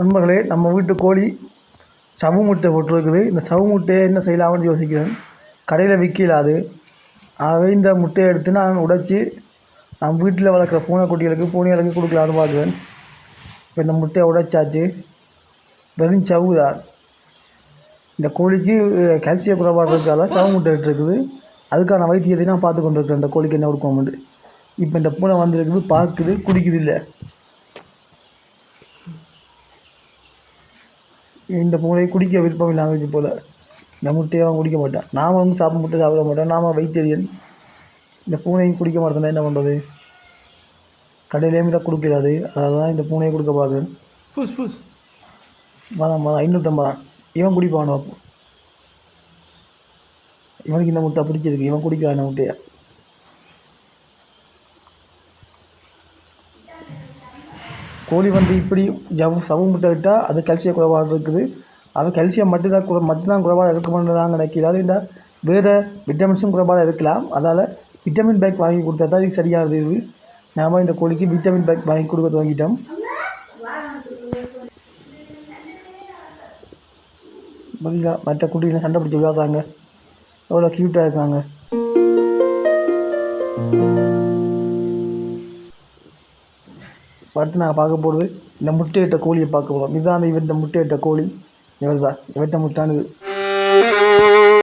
நண்பர்களே நம்ம வீட்டு கோழி சவு முட்டை போட்டிருக்குது. இந்த சவு முட்டையை என்ன செய்யலாம்னு யோசிக்கிறேன். கடையில் விற்கலாது. ஆகவே இந்த முட்டையை எடுத்து நான் உடைச்சி நம்ம வீட்டில் வளர்க்குற பூனைக்குட்டிகளுக்கு பூனைகளுக்கு கொடுக்கலான்னு பார்க்குறேன். இப்போ இந்த முட்டையை உடைச்சாச்சு. வெறும் சவு தான் இந்த கோழிக்கு கால்சியம் குறைபாடு இருக்கால சவு முட்டை இருக்குது அதுக்கான வைத்தியத்தை நான் பார்த்து கொண்டு இருக்கிறேன் இந்த கோழிக்கு என்ன கொடுக்கணும்னு. இப்போ இந்த பூனை வந்திருக்குது பார்க்குது குடிக்குது இல்லை. இந்த பூனை குடிக்க விருப்பம் இல்லாமல் இது போல். இந்த முட்டையை அவன் குடிக்க மாட்டான். நாம வந்து சாப்பிட முட்டை சாப்பிட மாட்டோம். நாம வெஜிடேரியன் இந்த பூனையும் குடிக்க மாட்டேன்னா என்ன பண்ணுறது கடையிலேயுமே தான் கொடுக்கிறாது. அதான் இந்த பூனையை கொடுக்க பார்க்குறேன். புஷ் புஷ் மரம் மரம் ஐநூற்றம்பது இவன் குடிப்பான் அப்போ? இவனுக்கு இந்த முட்டை பிடிச்சிருக்கு. இவன் குடிக்கிறான் இந்த முட்டையை. கோழி வந்து இப்படி ஜவ் சவு முட்டை விட்டால் அது கல்சியம் குறைபாடு இருக்குது. அது கல்சியம் மட்டும்தான் குறை மட்டும்தான் குறைபாடு இருக்குமென்று தான் நினைக்கிறது அது இந்த வேறு விட்டமின்ஸும் குறைபாடாக இருக்கலாம். அதால் விட்டமின் பேக் வாங்கி கொடுத்தா தான் இதுக்கு சரியானது. இது நாம் இந்த கோழிக்கு விட்டமின் பேக் வாங்கி கொடுக்க துவங்கிட்டோம். மற்ற குட்டிகளை சண்டை பிடிச்சி விளையாடுறாங்க. எவ்வளோ க்யூட்டாக இருக்காங்க. அடுத்து நாங்கள் பார்க்க போகிறது இந்த முட்டையிட்ட கோழியை பார்க்க போகிறோம் இதுதான் அந்த இவர் இந்த முட்டையிட்ட கோழி. இவர் தான் இவர்கிட்ட முட்டானது.